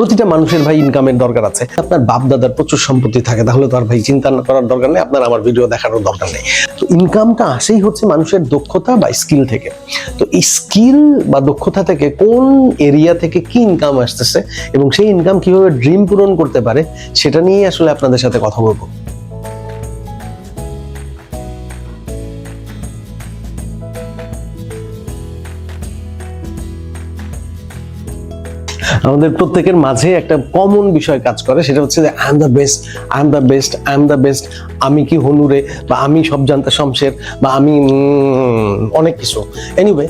প্রতিটা মানুষের ভাই ইনকামের দরকার আছে। আপনার বাপ দাদার প্রচুর সম্পত্তি থাকে, তাহলে তো আর ভাই চিন্তা না করার দরকার নেই, আপনার আমার ভিডিও দেখানোর দরকার নেই। তো ইনকামটা আসেই হচ্ছে মানুষের দক্ষতা বা স্কিল থেকে। তো এই স্কিল বা দক্ষতা থেকে কোন এরিয়া থেকে কি ইনকাম আসতেছে এবং সেই ইনকাম কীভাবে ড্রিম পূরণ করতে পারে, সেটা নিয়েই আসলে আপনাদের সাথে কথা বলব। আমাদের প্রত্যেকের মাঝে একটা কমন বিষয় কাজ করে, সেটা হচ্ছে যে I am the best I am the best I am the best আমি কি হনুরে, বা আমি সব জানতে শমশের, বা আমি অনেক কিছু। এনিওয়ে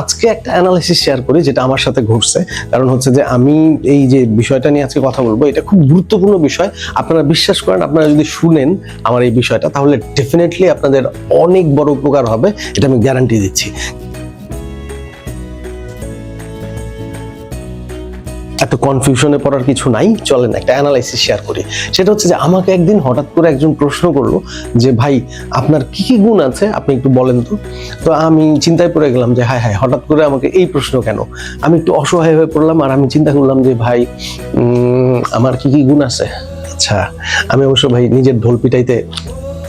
আজকে একটা অ্যানালাইসিস শেয়ার করি, যেটা আমার সাথে ঘটছে। কারণ হচ্ছে যে, আমি এই যে বিষয়টা নিয়ে আজকে কথা বলব, এটা খুব গুরুত্বপূর্ণ বিষয়। আপনারা বিশ্বাস করেন, আপনারা যদি শুনেন আমার এই বিষয়টা, তাহলে ডেফিনেটলি আপনাদের অনেক বড় উপকার হবে, এটা আমি গ্যারান্টি দিচ্ছি। এত কনফিউশনে পড়ার কিছু নাই, চলেন একটা অ্যানালাইসিস শেয়ার করি। সেটা হচ্ছে যে, আমাকে একদিন হঠাৎ করে একজন প্রশ্ন করল যে, ভাই, আপনার কি কি গুণ আছে? আপনি একটু বলেন তো। তো আমি চিন্তায় পড়ে গেলাম যে, হায় হায়, হঠাৎ করে আমাকে এই প্রশ্ন কেন? আমি একটু অসহায় হয়ে পড়লাম আর আমি চিন্তা করলাম যে, ভাই আমার কি কি গুণ আছে? আচ্ছা আমি অবশ্য ভাই নিজের ঢোল পিটাইতে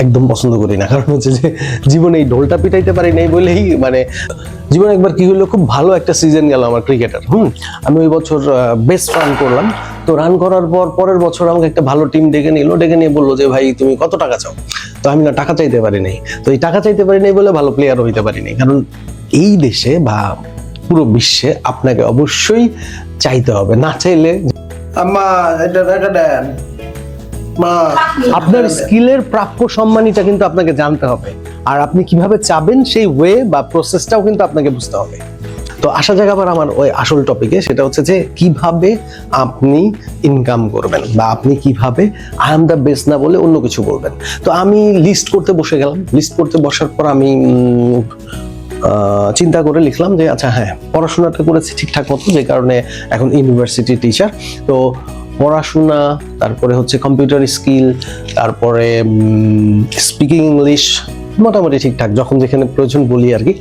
একদম পছন্দ করি না। কারণ হচ্ছে যে, জীবনে এই ঢোলটা পিটাইতে পারি নাই বলেই মানে জীবনে একবার কি হলো, খুব ভালো একটা সিজন গেল আমার ক্রিকেটার। হুম, আমি ওই বছর বেস্ট রান করলাম। তো রান করার পর, পরের বছর আমাকে একটা ভালো টিম ডেকে নিল। ডেকে নিয়ে বলল যে, ভাই, তুমি কত টাকা চাও? তো আমি না, টাকা চাইতে পারি নাই। তো এই টাকা চাইতে পারি নাই বলে ভালো প্লেয়ার হইতে পারি নাই। কারণ এই দেশে বা পুরো বিশ্বে আপনাকে অবশ্যই চাইতে হবে। না চাইলে আম্মা, এটা মা আপনার স্কিলের প্রাপ্য সম্মানিটা কিন্তু আপনাকে জানতে হবে। আর আপনি কীভাবে চাবেন সেই ওয়ে বা প্রসেসটাও কিন্তু আপনাকে বুঝতে হবে। তো আসা যাক আবার আমার ওই আসল টপিকে সেটা হচ্ছে যে কীভাবে আপনি ইনকাম করবেন বা আপনি কীভাবে আই এম দ্য বেস্ট না বলে অন্য কিছু বলবেন তো আমি লিস্ট করতে বসে গেলাম। লিস্ট করতে বসার পর আমি চিন্তা করে লিখলাম যে আচ্ছা হ্যাঁ পড়াশোনাটা করেছি ঠিকঠাক মতো যে কারণে এখন ইউনিভার্সিটি টিচার তো পড়াশোনা, তারপরে হচ্ছে কম্পিউটার স্কিল তারপরে স্পিকিং ইংলিশ মোটামুটি ঠিকঠাক, যখন যেখানে প্রয়োজন বলি আর কি।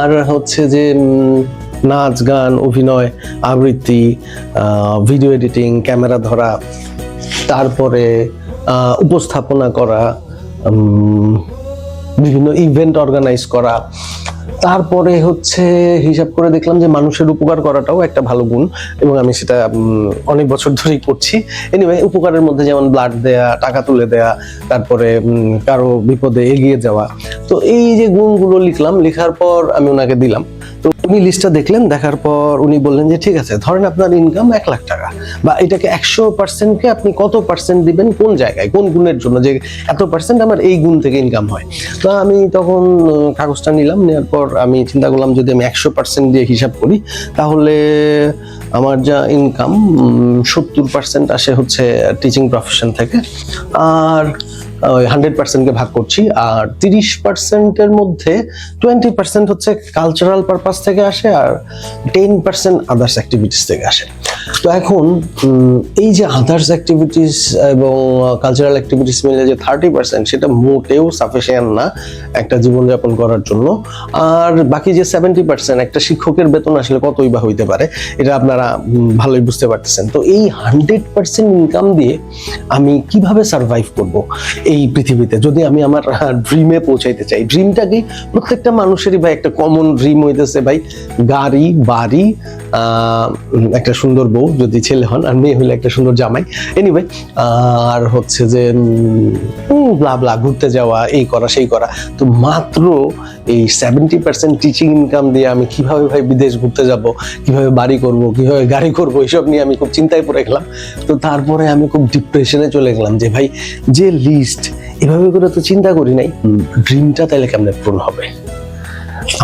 আর হচ্ছে যে নাচ, গান, অভিনয়, আবৃত্তি ভিডিও এডিটিং ক্যামেরা ধরা, তারপরে উপস্থাপনা করা বিভিন্ন ইভেন্ট অর্গানাইজ করা তারপরে হচ্ছে হিসাব করে দেখলাম যে মানুষের উপকার করাটাও একটা ভালো গুণ এবং আমি সেটা অনেক বছর ধরেই করছি। এনিওয়ে উপকারের মধ্যে যেমন ব্লাড দেয়া, টাকা তুলে দেয়া, তারপরে কারও বিপদে এগিয়ে যাওয়া তো এই যে গুণগুলো লিখলাম, লেখার পর আমি ওনাকে দিলাম। তো উনি লিস্টটা দেখলেন, দেখার পর উনি বললেন যে, ঠিক আছে, ধরেন আপনার ইনকাম এক লাখ টাকা বা এটাকে একশো পার্সেন্টকে আপনি কত পার্সেন্ট দিবেন, কোন জায়গায়, কোন গুণের জন্য, যে এত পার্সেন্ট আমার এই গুণ থেকে ইনকাম হয়? তো আমি তখন কাগজটা নিলাম, নেওয়ার পর আমি চিন্তা করলাম যদি আমি একশো পার্সেন্ট দিয়ে হিসাব করি, তাহলে আমার যা ইনকাম সত্তর পার্সেন্ট আসে হচ্ছে টিচিং প্রফেশন থেকে। আর হান্ড্রেড পার্সেন্টকে ভাগ করছি, আর তিরিশ পার্সেন্টের মধ্যে টোয়েন্টি পার্সেন্ট হচ্ছে কালচারাল পারপাস থেকে আসে, আর টেন পার্সেন্ট আদার্স অ্যাক্টিভিটিস থেকে আসে। তো এখন এই যে আদার্স অ্যাক্টিভিটিস এবং কালচারাল অ্যাক্টিভিটিস মিলে যে থার্টি পার্সেন্ট সেটা মোটেও সাফিসিয়েন্ট না একটা জীবনযাপন করার জন্য। আর বাকি যে সেভেন্টি পার্সেন্ট একটা শিক্ষকের বেতন আসলে কতই বা হইতে পারে, এটা আপনারা ভালোই বুঝতে পারতেছেন। তো এই হান্ড্রেড পার্সেন্ট ইনকাম দিয়ে আমি কীভাবে সার্ভাইভ করব এই পৃথিবীতে? যদি আমি আমার ড্রিমে পৌঁছাইতে চাই ড্রিমটা কি প্রত্যেকটা মানুষেরই ভাই একটা কমন ড্রিম হইতেছে ভাই, গাড়ি, বাড়ি একটা সুন্দর বউ যদি ছেলে হন আর মেয়ে হলে একটা সুন্দর জামাই। এনিওয়ে আর হচ্ছে যে ব্লা ব্লা ঘুরতে যাওয়া এই করা সেই করা। তো মাত্র এই সেভেন্টি পার্সেন্ট টিচিং ইনকাম দিয়ে আমি কীভাবে ভাই বিদেশ ঘুরতে যাব কীভাবে বাড়ি করব কীভাবে গাড়ি করব এইসব নিয়ে আমি খুব চিন্তায় পড়ে গেলাম। তো তারপরে আমি খুব ডিপ্রেশনে চলে গেলাম যে ভাই যে লিস্ট এভাবে করে তো চিন্তা করি নাই। ড্রিমটা তাহলে কেমনে পূরণ হবে?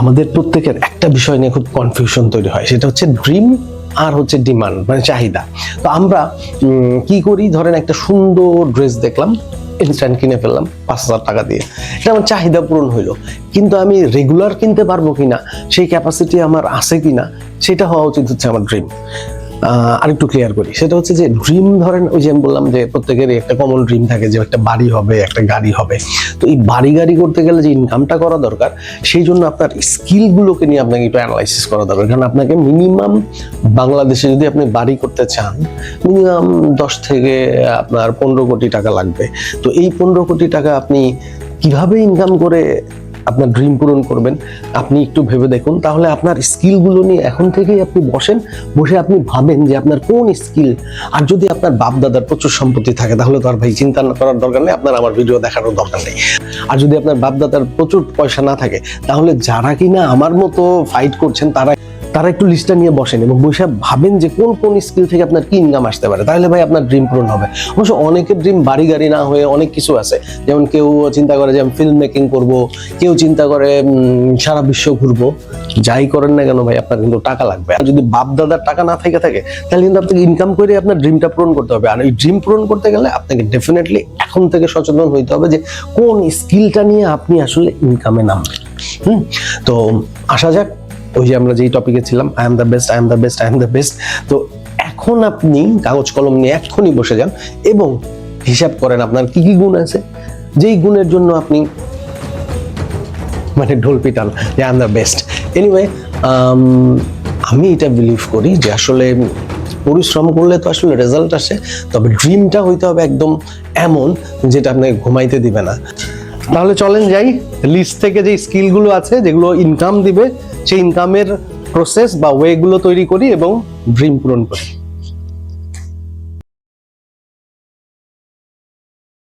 আমাদের প্রত্যেকের একটা বিষয় নিয়ে খুব কনফিউশন তৈরি হয়। সেটা হচ্ছে ড্রিম আর হচ্ছে ডিমান্ড মানে চাহিদা। তো আমরা কি করি? ধরেন একটা সুন্দর ড্রেস দেখলাম ইনস্ট্যান্ট কিনে ফেললাম, পাঁচ হাজার টাকা দিয়ে। এটা আমার চাহিদা পূরণ হইল। কিন্তু আমি রেগুলার কিনতে পারব কিনা, সেই ক্যাপাসিটি আমার আছে কিনা, সেটা হওয়া উচিত হচ্ছে আমার ড্রিম আরেকটু ক্লিয়ার করি। সেটা হচ্ছে যে ড্রিম ধরেন, ওই যে আমি বললাম যে প্রত্যেকেরই একটা কমন ড্রিম থাকে যে একটা বাড়ি হবে, একটা গাড়ি হবে। তো এই বাড়ি গাড়ি করতে গেলে যে ইনকামটা করা দরকার, সেই জন্য আপনার স্কিলগুলোকে নিয়ে আপনাকে একটু অ্যানালাইসিস করা দরকার। কারণ আপনাকে মিনিমাম বাংলাদেশে যদি আপনি বাড়ি করতে চান মিনিমাম দশ থেকে আপনার পনেরো কোটি টাকা লাগবে। তো এই পনেরো কোটি টাকা আপনি কীভাবে ইনকাম করে আপনার ড্রিম পূরণ করবেন, আপনি একটু ভেবে দেখুন। তাহলে আপনার স্কিলগুলো নিয়ে এখন থেকেই আপনি বসেন, বসে আপনি ভাবেন যে আপনার কোন স্কিল আর যদি আপনার বাপ দাদার প্রচুর সম্পত্তি থাকে, তাহলে তো আর ভাই চিন্তা না করার দরকার নেই, আপনার আমার ভিডিও দেখানোর দরকার নেই। আর যদি আপনার বাপ দাদার প্রচুর পয়সা না থাকে, তাহলে যারা কিনা আমার মতো ফাইট করছেন, তারা তারা একটু লিস্টটা নিয়ে বসেন এবং বসে ভাবেন যে কোন কোন স্কিল থেকে আপনার কি ইনকাম আসতে পারে। তাহলে ভাই আপনার ড্রিম পূরণ হবে। অবশ্য অনেকের ড্রিম বাড়ি গাড়ি না হয়ে অনেক কিছু আছে। যেমন কেউ চিন্তা করে যে আমি ফিল্ম মেকিং করব, কেউ চিন্তা করে সারা বিশ্ব ঘুরবো। যাই করেন না কেন ভাই, আপনার কিন্তু টাকা লাগবে। আর যদি বাপ দাদার টাকা না থেকে থাকে, তাহলে কিন্তু আপনাকে ইনকাম করে আপনার ড্রিমটা পূরণ করতে হবে। আর এই ড্রিম পূরণ করতে গেলে আপনাকে ডেফিনেটলি এখন থেকে সচেতন হইতে হবে যে কোন স্কিলটা নিয়ে আপনি আসলে ইনকামে নামবেন। হুম? তো আসা যাক ওই যে আমরা যেই টপিকে ছিলাম I am the best I am the best I am the best তো এখন আপনি কাগজ কলম নিয়ে এক্ষুনি বসে যান এবং হিসাব করেন আপনার কি কি গুণ আছে। যেই গুণের জন্য আপনি মানে ঢোল পিটান যে I am the best anyway আমি এটা বিলিভ করি যে আসলে পরিশ্রম করলে তো আসলে রেজাল্ট আসে, তবে ড্রিমটা হইতে হবে একদম এমন যেটা আপনাকে ঘুমাইতে দিবে না। তাহলে চলেন যাই লিস্ট থেকে যে স্কিলগুলো আছে, যেগুলো ইনকাম দিবে সেই ইনকামের প্রসেস বা ওয়েগুলো তৈরি করি এবং ড্রিম পূরণ করি।